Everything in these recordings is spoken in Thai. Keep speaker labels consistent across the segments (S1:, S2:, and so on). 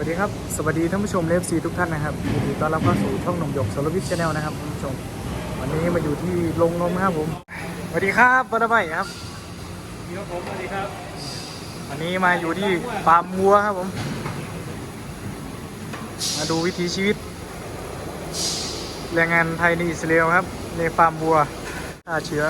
S1: วัสดีครับ สวัสดีท่านผู้ชมเลฟซีทุกท่านนะครับยินดีต้อนรับเข้าสู่ช่องหนุ่มหยกสารวิทย์ชาแนลนะครับท่านผู้ชม วันนี้มาอยู่ที่โรงนมนะครับผมสวัสดีครับบัตรใบครับ
S2: มีครับผมสวัสดีครับ
S1: วันนี้มาอยู่ที่ฟาร์มวัวครับผม มาดูวิถีชีวิต แรงงานไทยในอิสราเอลครับ ในฟาร์มวัวฆ่าเชื้อ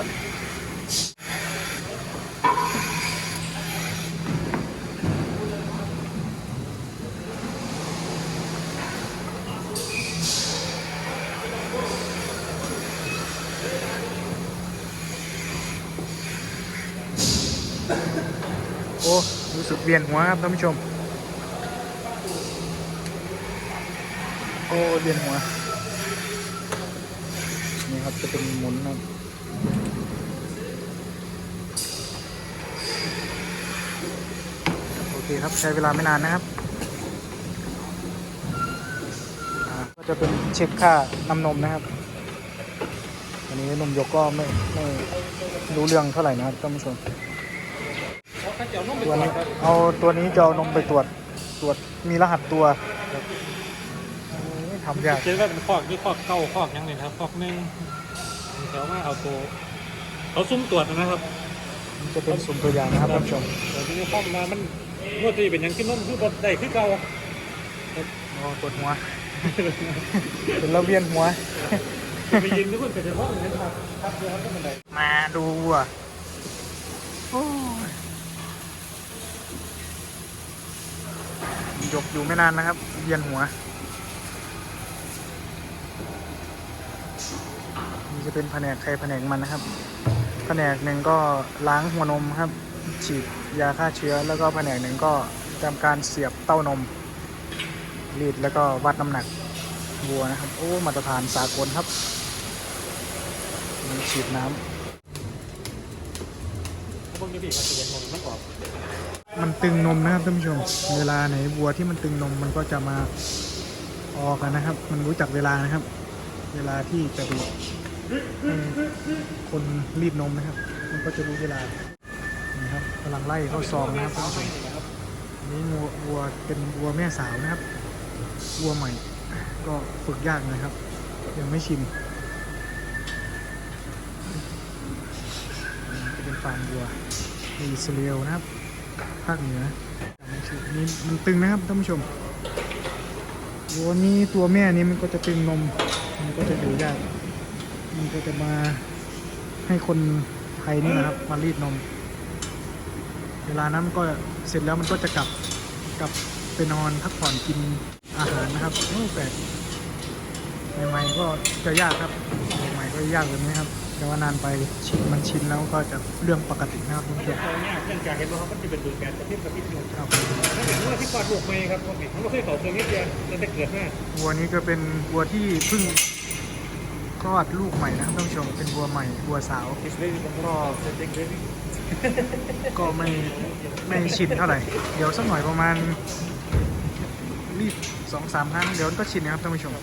S1: โอ้รู้ สึกเวียนหัวครับท่านผู้ชม โอ้เวียนหัว นี่ครับจะเป็นหมุนครับโอเคครับใช้เวลาไม่นานนะครับ ก็จะเป็นเช็คค่าน้ำนมนะครับอันนี้นมยกก็ไม่ไม่รู้เรื่องเท่าไหร่นะครับท่านผู้ชม
S2: เขาข้าเจ้านุ่มไป
S1: ตัว
S2: ก่อน
S1: นี้
S2: ครับ
S1: เอาตัวนี้จะเอานมไปตรวจตรวจมีรหัสตัวครับโอ้ยทำยาก
S2: เจอว่าเป็นคอกนี่คอกเก้าคอกยังเลยนะครับคอกหนึ่งเขาว่าเอาตัวเขาซุ่มตรวจนะครับ
S1: มันจะเป็นสุ่มตัวอย่างนะครับท่านผู้ชม
S2: แต่ที่นี่คอกมามันนวดที่เป็นหยังขึ้นนุ่มคือบดได้คือเก่า
S1: โอ้ปวดหัวเป็นระเวียนหัว
S2: ไปยิงทุกคนเป็นเฉพาะอย่างนั้นครับครับเดี๋ยวเขาจะมาได้
S1: มาดูอะ ยกอยู่ไม่นานนะครับเวียนหัว นี่จะเป็นแผนกใครแผนกมันนะครับ แผนกหนึ่งก็ล้างหัวนมครับ ฉีดยาฆ่าเชื้อ แล้วก็แผนกหนึ่งก็ทำการเสียบเต้านม รีดแล้วก็วัดน้ำหนักวัวนะครับ โอ้มาตรฐานสากลครับมีฉีดน้ำ
S2: พวกนี้พี่เขาจะเย็นมองมันออก
S1: มันตึงนมนะครับท่านผู้ชม เวลาไหนวัวที่มันตึงนมมันก็จะมาออกกันนะครับ มันรู้จักเวลานะครับ เวลาที่จะดูคนรีดนมนะครับ มันก็จะรู้เวลานี่ครับกำลังไล่เข้าซองนะครับท่านผู้ชมนี้วัววัวเป็นวัวแม่สาวนะครับวัวใหม่ ก็ฝึกยากนะครับ ยังไม่ชินเป็นฟาร์มวัวอิสราเอลนะครับ ภาคเหนือนี่มันตึงนะครับท่านผู้ชมวัวนี้ตัวแม่นี้มันก็จะตึงนม มันก็จะดูยากมันก็จะมาให้คนไทยนี่นะครับมารีดนม เวลานั้นมันก็เสร็จแล้วมันก็จะกลับกลับไปนอนพักผ่อนกินอาหารนะครับโอ้แปลกใหม่ๆก็จะยากครับ ใหม่ๆก็ยากแบบนี้ครับ แต่ว่านานไปชินมันชินแล้วก็จะเรื่องปกตินะครับท่านผู้ชม
S2: เขาเนี่ยเนื่องจากเห็นว่าเขามันจะเป็นดูดแกนกระพริบกระพริบอยู่
S1: ครับ
S2: ถ้าเห็นว่าที่กอดลูกไม่ครับพวกนี้เขาไม่เคยเขาเคยนิดเดียวจนได้เกิดมา
S1: วัวนี้ก็เป็นวัวที่เพิ่งคลอดลูกใหม่นะครับท่านผู้ชมเป็นวัวใหม่วัวสาว
S2: อิสราเอลก็เด็กเด็ก
S1: ก็ไม่ไม่ชินเท่าไหร่ เดี๋ยวสักหน่อยประมาณ รีบสองสามครั้งเดี๋ยวก็ชินนะครับท่านผู้ชมอั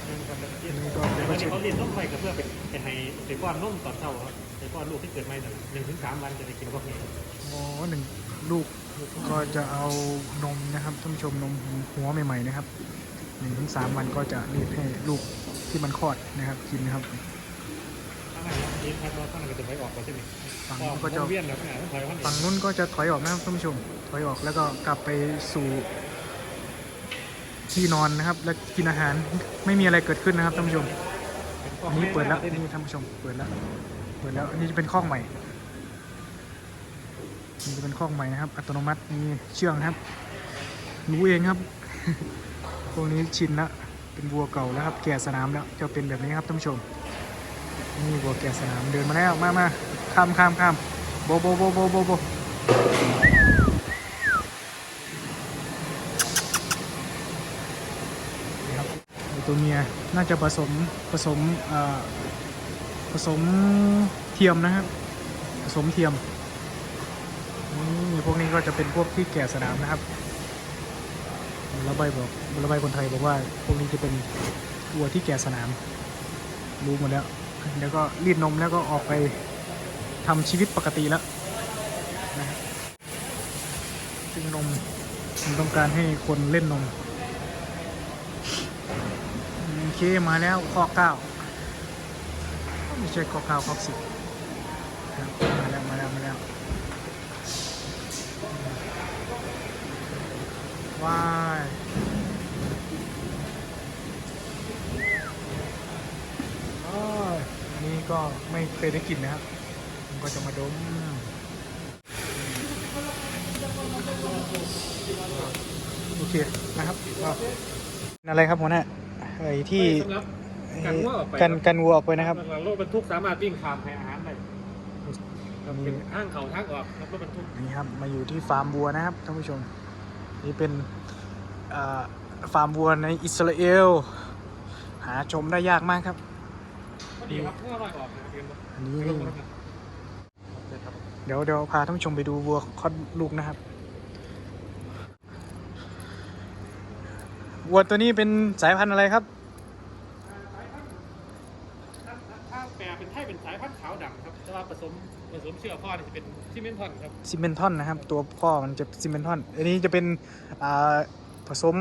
S1: นนี้ก็เดี๋ยว
S2: วั
S1: ก็
S2: นนี้
S1: ชิน
S2: เขาเรียนต้องไปกับเพื่อเป็นเป็นให้ไปป้อนนมตอนเช้าครับไปป้อนลูกที่เกิดใหม่หนึ่งหนึ่งถึงสามวันจะได้กินพวกนี้
S1: โอ้หนึ่งลูกก็จะเอานมนะครับท่านผู้ชมนมหัวใหม่ๆนะครับหนึ่งถึงสามวันก็จะรีบให้ลูกที่มันคลอดนะครับกินนะครับ
S2: ข้างหน้าทีมพัดว่าข้างหน้าก็จะไปออกก่อนใช่ไหม
S1: ฝั่งนู้นก็จะ
S2: เวียนแล้วข้างหน้าต้องถอยวัน
S1: ฝั่งนู้นก็จะถอยออกนะครับท่านผู้ชม ถอยออกแล้วก็กลับไปสู่ ที่นอนนะครับ และกินอาหารไม่มีอะไรเกิดขึ้นนะครับท่านผู้ชมอันนี้เปิดแล้วนี่ท่านผู้ชมเปิดแล้ว เปิดแล้วอันนี้จะเป็นข้องใหม่นี่จะเป็นข้องใหม่นะครับ อัตโนมัติมีเชื่องครับ รู้เองครับพวกนี้ชินแล้วเป็นวัวเก่าแล้วครับแก่สนามแล้วจะเป็นแบบนี้ครับท่านผู้ชม นี่วัวแก่สนามเดินมาแล้วมามาข้ามข้ามข้ามโบโบโบโบโบโบนี่ครับไอ้ ตัวเมียน่าจะผสมผสมผสมเทียมนะครับผสมเทียมนี่พวกนี้ก็จะเป็นพวกที่แก่สนามนะครับระบายบอกระบายคนไทยบอกว่าพวกนี้จะเป็นวัวที่แก่สนาม รู้หมดแล้วแล้วก็รีดนมแล้วก็ออกไปทำชีวิตปกติแล้วนะซึ่งนมผมต้องการให้คนเล่นนม เคมาแล้วข้อเก้าไม่ใช่ข้อเก้าข้อสิบมาแล้วมาแล้วมาแล้วว้ายอ้ายอันนี้ก็ไม่เคยได้กินนะครับผมก็จะมาดมโอเคนะครับอะไรครับหัวหน้า ไอ้ที่
S2: สำหรับกันวัวออกไป
S1: กันกันวัวออกไปนะครับ
S2: รถบรรทุกสามารถวิ่งข้ามแพอาหารได้ครับ
S1: มี
S2: เป็นทางเขาทางออกครับรถบรรทุก
S1: นี่ครับมาอยู่ที่ฟาร์มวัวนะครับท่านผู้ชมนี่เป็นอ่าฟาร์มวัวในอิสราเอล หาชมได้ยากมากครับ
S2: พอดีครับเมื่อไรออกนะครับเรียน
S1: อันนี้
S2: ลงมาแล้วครับครับ
S1: เดี๋ยวเดี๋ยวพาท่านผู้ชมไปดูวัวคลอดลูกนะครับ วัวตัวนี้เป็นสายพันธุ์อะไรครับ
S2: ถ้าแปลเป็นไทยเป็นสายพันธุ์ขาวดำครับแต่ว่าผสมผสมเชื้อพ่อเนี่ยจะเป็นซิเมนทอนครับ
S1: ซิมเมนทอนนะครับ ตัวพ่อมันจะซิมเมนทอนอันนี้จะเป็นอ่าผสม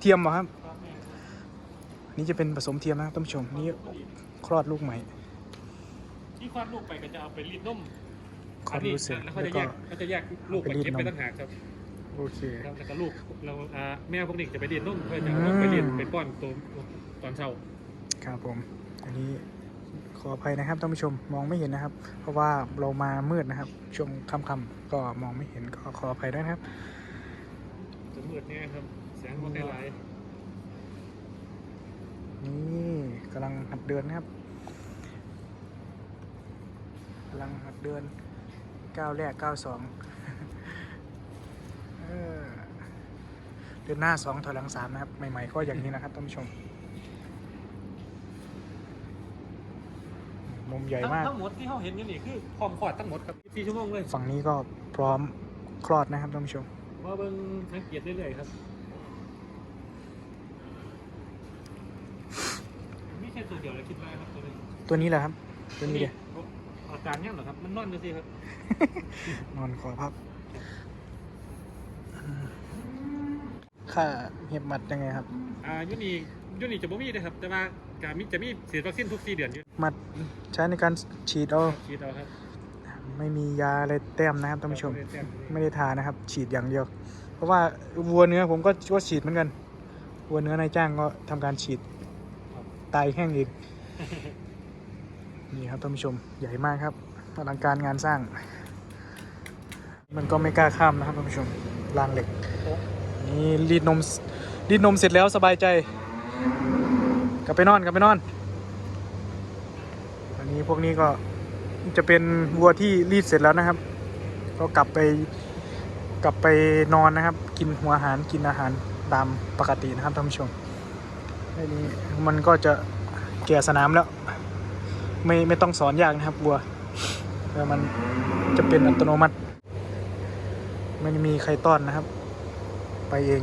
S1: เทียมเหรอครับ
S2: ครับแม่
S1: อันนี้จะเป็นผสมเทียมนะครับท่านผู้ชมนี่คลอดลูกใหม่
S2: ที่คลอดลูกไปก็จะเอาไปรีดนม
S1: คลอดลูกเสร็จ
S2: แล้ว
S1: แล้
S2: เขา
S1: ว
S2: จะ
S1: ก็
S2: แยกเขาจะแยกลูกไป
S1: เอาไปรีด
S2: เก็บ
S1: นม
S2: ไปต่างหากครับ
S1: โอเค
S2: ครับแล้วก็ลูกเราอ่าแม่พวกนี้จะไปเรียนนมเพื่อจะเอานมไปเรียนไปป้อนตัวตอนเช้า
S1: ครับผม อันนี้ขออภัยนะครับท่านผู้ชมมองไม่เห็นนะครับ เพราะว่าเรามามืดนะครับ ช่วงค่ำๆก็มองไม่เห็นก็ขออภัยด้วยนะครับ
S2: จะมืดแน่ครับแสงมันได้หลาย
S1: นี่กำลังหัดเดินนะครับกำลังหัดเดินก้าวแรกก้าวสอง เออ เดินหน้าสองถอยหลังสามนะครับ ใหม่ๆก็อย่างนี้นะครับท่านผู้ชม มุมใหญ่มาก
S2: ทั้งหมดที่เขาเห็นอยู่นี่คือพร้อมคลอดทั้งหมดครับ24ชั่วโมงเลย
S1: ฝั่งนี้ก็พร้อมคลอดนะครับท่านผู้ชม
S2: มาเบิ่งสังเกตเรื่อยๆครับไม่ใช่ตัวเดียวเลยคิดว่าครับตัวนี้
S1: ตัวนี้แหละครับ ตัวนี้เดียว
S2: อาการยังเหรอครับ มันนอนดูสิครับ
S1: นอนขอพับ ค่าเห็บหมัดยังไงครับ
S2: อ่ายูนี่ยูนี่จะบ่มีเลยครับ แต่ว่าการมีจะมีฉีดวัคซีนทุก4เดือนอยู่
S1: หมัดใช้ในการฉีดเอา
S2: ฉีดเอาครับ
S1: ไม่มียาอะไรแต้มนะครับท่านผู้ชม
S2: เอ
S1: ไม่ได้ทานะครับ ฉีดอย่างเดียว เพราะว่าวัวเนื้อผมก็ก็ฉีดเหมือนกันวัวเนื้อนายจ้างก็ทำการฉีดตายแห้งอีกนี่ครับท่านผู้ชมใหญ่มากครับอลังการงานสร้าง มันก็ไม่กล้าข้ามนะครับท่านผู้ชมรางเหล็ก นี่รีดนมรีดนมเสร็จแล้วสบายใจ กลับไปนอนกลับไปนอน อันนี้พวกนี้ก็จะเป็นวัวที่รีดเสร็จแล้วนะครับ ก็กลับไปกลับไปนอนนะครับ กินหัวอาหารกินอาหารตามปกตินะครับท่านผู้ชมอันนี้มันก็จะแก่สนามแล้ว ไม่ไม่ต้องสอนยากนะครับวัวแต่มันจะเป็นอัตโนมัติ ไม่มีใครต้อนนะครับ ไปเอง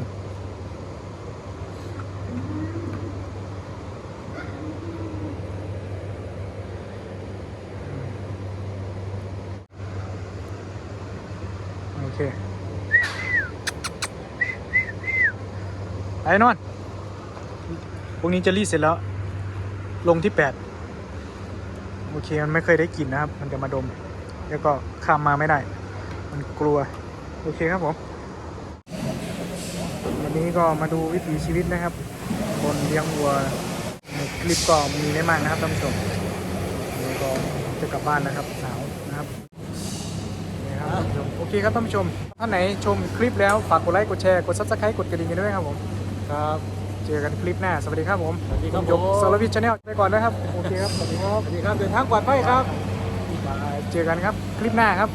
S1: โอเค ไปนอนพวกนี้จะรีดเสร็จแล้ว ลงที่แปดโอเค มันไม่เคยได้กลิ่นนะครับ มันจะมาดม แล้วก็ข้ามมาไม่ได้ มันกลัว โอเคครับผม นนี้ก็มาดูวิถีชีวิตนะครับ คนเลี้ยงวัวในคลิปก็มีไม่มากนะครับท่านผู้ชมวันนี้ก็จะกลับบ้านนะครับหนาวนะครับนี่ครับท่านผู้ชมโอเคครับท่านผู้ชมท่านไหนชมคลิปแล้วฝากกดไลค์กดแชร์กดซับสไครต์กดกระดิ่งกันด้วยครับผมครับเจอกันคลิปหน้าสวัสดีครับผม
S2: สวัสดีครับ
S1: ผมยก
S2: ผม
S1: โซลวิชชาแนลไปก่อนนะครับโอเคครับสวัสดีครับ
S2: สวัสดีครับเดินทางปลอดภัยครับ
S1: บายเจอกันครับคลิปหน้าครับ